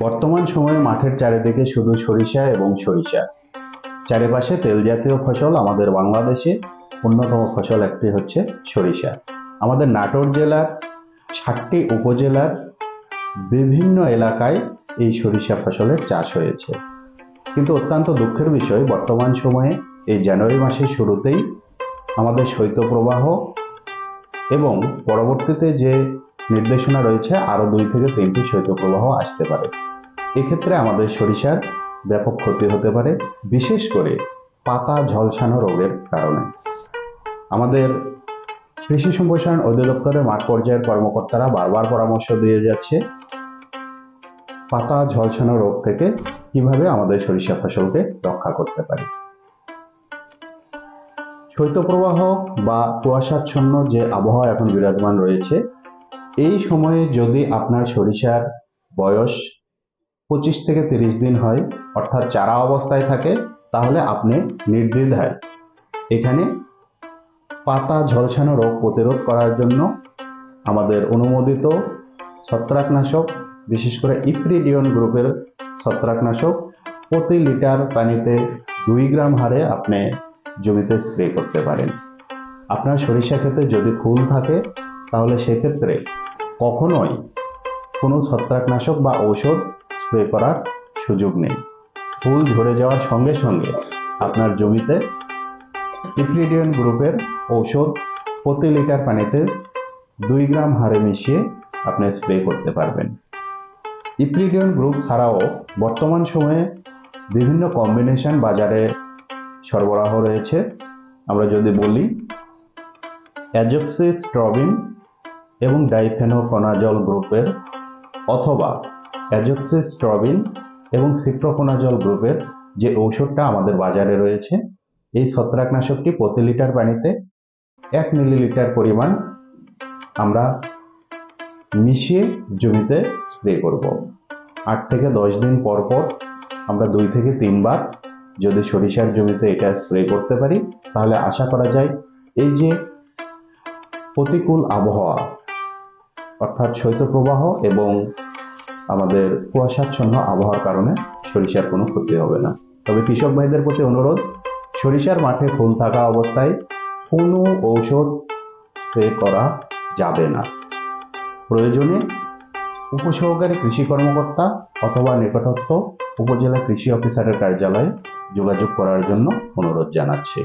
বর্তমান সময়ে মাঠের চারিদিকে শুধু সরিষা এবং সরিষা। চারিপাশে তেল জাতীয় ফসল আমাদের বাংলাদেশে অন্যতম ফসল একটি হচ্ছে সরিষা। আমাদের নাটোর জেলার, ষাটটি উপজেলার বিভিন্ন এলাকায় এই সরিষা ফসলের চাষ হয়েছে। কিন্তু অত্যন্ত দুঃখের বিষয়, বর্তমান সময়ে এই জানুয়ারি মাসের শুরুতেই আমাদের শৈত্যপ্রবাহ এবং পরবর্তীতে যে নির্দেশনা রয়েছে আরও দুই থেকে তিনটি শৈত্যপ্রবাহ আসতে পারে। এক্ষেত্রে আমাদের সরিষার ব্যাপক ক্ষতি হতে পারে, বিশেষ করে পাতা ঝলসানো রোগের কারণে। আমাদের কৃষি সম্প্রসারণ অধিদপ্তরের মাঠ পর্যায়ের কর্মকর্তারা বারবার পরামর্শ দিয়ে যাচ্ছে পাতা ঝলসানো রোগ থেকে কীভাবে আমাদের সরিষা ফসলকে রক্ষা করতে পারি। শৈত্যপ্রবাহ বা কুয়াশাচ্ছন্ন যে আবহাওয়া এখন বিরাজমান রয়েছে এই সময়ে যদি আপনার সরিষার বয়স পঁচিশ থেকে তিরিশ দিন হয়, অর্থাৎ চারা অবস্থায় থাকে, তাহলে আপনি নির্দ্বিধায় এখানে পাতা ঝলসানো রোগ প্রতিরোধ করার জন্য আমাদের অনুমোদিত ছত্রাকনাশক, বিশেষ করে ইপ্রিডিয়ন গ্রুপের ছত্রাকনাশক, প্রতি লিটার পানিতে দুই গ্রাম হারে আপনি জমিতে স্প্রে করতে পারেন। আপনার সরিষা ক্ষেতে যদি ফুল থাকে তাহলে সেক্ষেত্রে কখনোই কোনো ছত্রাকনাশক বা ঔষধ স্প্রে করার সুযোগ নেই। ফুল ঝরে যাওয়ার সঙ্গে সঙ্গে আপনার জমিতে ইপ্রিডিয়ন গ্রুপের ঔষধ প্রতি লিটার পানিতে দুই গ্রাম হারে মিশিয়ে আপনি স্প্রে করতে পারবেন। ইপ্রিডিয়ন গ্রুপ ছাড়াও বর্তমান সময়ে বিভিন্ন কম্বিনেশন বাজারে সরবরাহ রয়েছে। আমরা যদি বলি অ্যাজক্সিস্ট্রবিন এবং ডাইফেনোকোনাজল গ্রুপের অথবা অ্যাজক্সিস্ট্রবিন এবং সিপ্রোকোনাজল গ্রুপের যে ঔষধটা আমাদের বাজারে রয়েছে, এই ছত্রাকনাশকটি প্রতি লিটার পানিতে এক মিলিলিটার পরিমাণ আমরা মিশিয়ে জমিতে স্প্রে করব। আট থেকে দশ দিন পর পর আমরা দুই থেকে তিনবার যদি সরিষার জমিতে এটা স্প্রে করতে পারি, তাহলে আশা করা যায় এই যে প্রতিকূল আবহাওয়া অর্থাৎ শৈত্যপ্রবাহ এবং আমাদের কুয়াশাচ্ছন্ন আবহাওয়ার কারণে সরিষার কোনো ক্ষতি হবে না। তবে কৃষক ভাইদের প্রতি অনুরোধ, সরিষার মাঠে ফুল থাকা অবস্থায় কোনো ঔষধ স্প্রে করা যাবে না। প্রয়োজনে উপসহকারী কৃষি কর্মকর্তা অথবা নিকটস্থ উপজেলা কৃষি অফিসারের কার্যালয়ে যোগাযোগ করার জন্য অনুরোধ জানাচ্ছি।